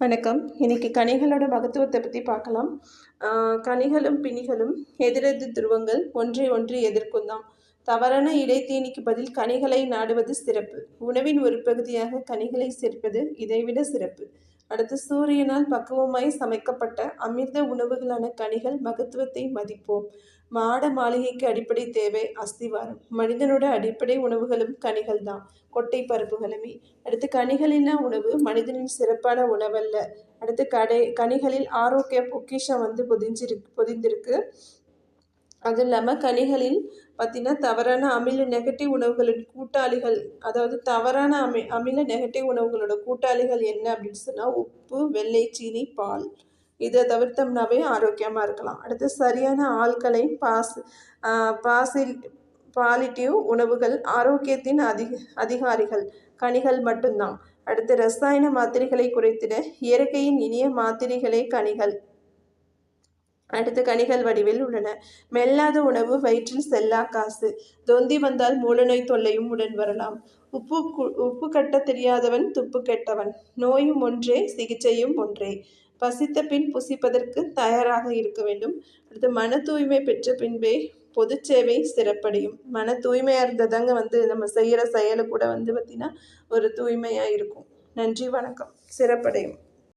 வணக்கம். இன்னைக்கு கனிகளோட மகத்துவத்தை பற்றி பார்க்கலாம். கனிகளும் பிணிகளும் எதிரெதிர் துருவங்கள் ஒன்றை ஒன்று எதிர்க்கும் தான் தவறான இடைத்தீனிக்கு பதில் கனிகளை நாடுவது சிறப்பு. உணவின் ஒரு பகுதியாக கனிகளை சேர்ப்பது இதைவிட சிறப்பு. அடுத்து சூரியனால் பக்குவமாய் சமைக்கப்பட்ட அமிர்த உணவுகளான கனிகள் மகத்துவத்தை மதிப்போம். மாட மாளிகைக்கு அடிப்படை தேவை அஸ்திவாரம். மனிதனோட அடிப்படை உணவுகளும் கனிகள் தான் கொட்டை பருப்புகளுமே. அடுத்து கனிகளில்லா உணவு மனிதனின் சிறப்பான உணவல்ல. அடுத்து கடை கனிகளில் ஆரோக்கிய பொக்கிஷம் வந்து பொதிஞ்சிருக்கு பொதிந்திருக்கு. அதுவும் இல்லாமல் கனிகளில் பார்த்திங்கன்னா தவறான அமில நெகட்டிவ் உணவுகளின் கூட்டாளிகள் அதாவது தவறான அமி அமில நெகட்டிவ் உணவுகளோட கூட்டாளிகள் என்ன அப்படின்னு சொன்னால் உப்பு வெள்ளை சீனி பால். இதை தவிர்த்தோம்னாவே ஆரோக்கியமாக இருக்கலாம். அடுத்து சரியான ஆட்களை பாஸ் பாசில் பாலிட்டிவ் உணவுகள் ஆரோக்கியத்தின் அதிக அதிகாரிகள் கனிகள் மட்டும்தான். அடுத்து ரசாயன மாத்திரைகளை குறைத்திட இயற்கையின் இனிய மாத்திரைகளே கனிகள். அடுத்து கனிகள் வடிவில் உள்ளன. மெல்லாத உணவு வயிற்றில் செல்லா காசு. தொந்தி வந்தால் மூலநோய் தொல்லையும் உடன் வரலாம். உப்பு கு- உப்பு கட்ட தெரியாதவன் துப்பு கெட்டவன். நோயும் ஒன்றே சிகிச்சையும் ஒன்றே. பசித்த பின் புசிப்பதற்கு தயாராக இருக்க வேண்டும். அடுத்து மன தூய்மை பெற்ற பின்பே பொது சேவை சிறப்படையும். மன தூய்மையாக இருந்ததாங்க வந்து நம்ம செய்கிற செயலு கூட வந்து பார்த்திங்கன்னா ஒரு தூய்மையாக இருக்கும். நன்றி வணக்கம். சிறப்படையும்.